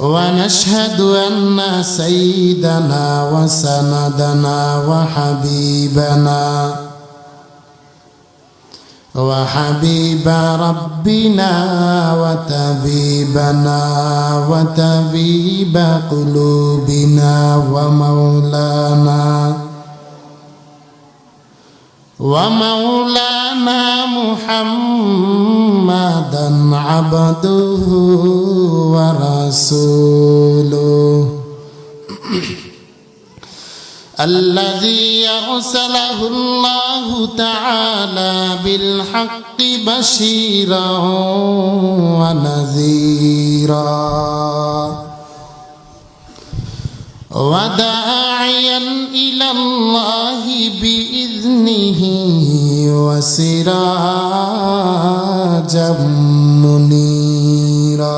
ونشهد أن سيدنا وسندنا وحبيبنا وحبيب ربنا وتبيبنا وتبيب قلوبنا ومولانا ومولانا محمدا عبده ورسوله الذي أرسله الله تعالى بالحق بشيرا ونذيرا وداعيا إلى الله بإذنه وسراجا منيرا.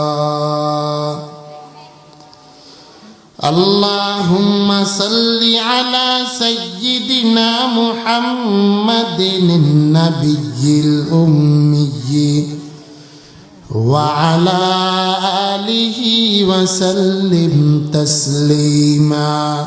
اللهم صل على سيدنا محمد النبي الأمي وعلى آله وسلم تسليما.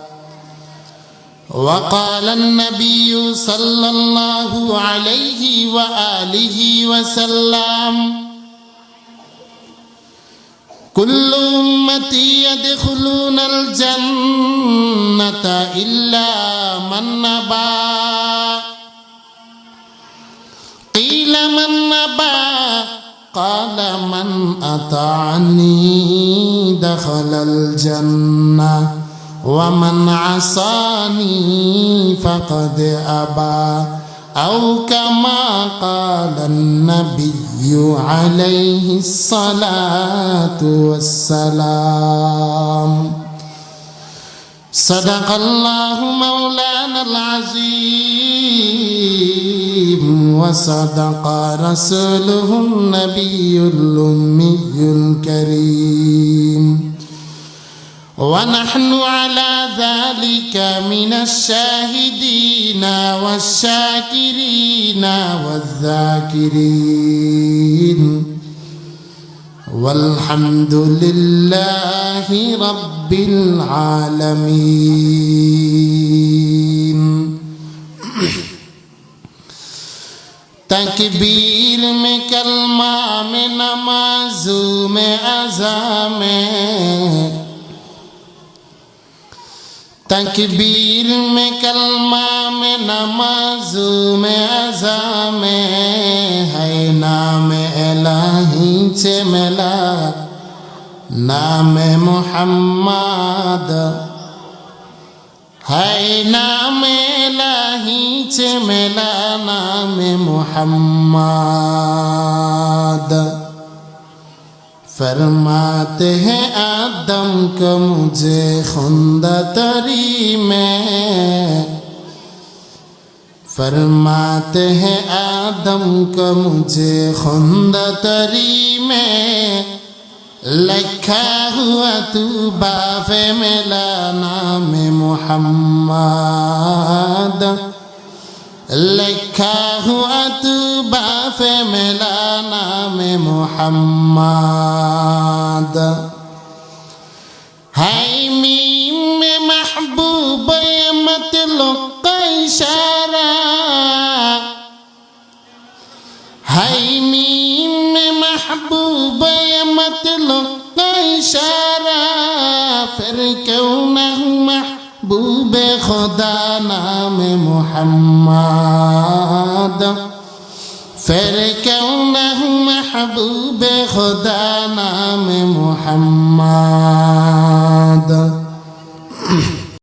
وقال النبي صلى الله عليه وآله وسلم كل أمتي يدخلون الجنة إلا من نبى قيل من نبى قال من أطعني دخل الجنة. ومن عصاني فقد أبى. أو كما قال النبي عليه الصلاة والسلام. صدق الله مولانا العظيم. وصدق رسوله النبي الأمي الكريم. ونحن على ذلك من الشاهدين والشاكرين والذاكرين. والحمد لله رب العالمين. تكبير میں کلمہ میں نمازوں میں عزا میں तकबीर में कलमा में नमाज में अजा में है नाम इलाही से मिला नाम मोहम्मद है नाम इलाही से मिला नाम मोहम्मद फरमाते हैं आदम को मुझे खुंदा तरी में। फरमाते हैं आदम को मुझे खुंदा तरी में। लिखा हुआ तू बाफे मिला नाम मोहम्मद। लिखा हुआ तू बाफे मिला नाम मोहम्मद हाय मीम में महबूब मतलब का इशारा हाय मीम में महबूब मतलब का इशारा फिर क्यों न हूँ মহবুবে খোদা নামে মোহাম্মদ। ফের কেউ না মহবুবে খোদা নামে মোহাম্মদ।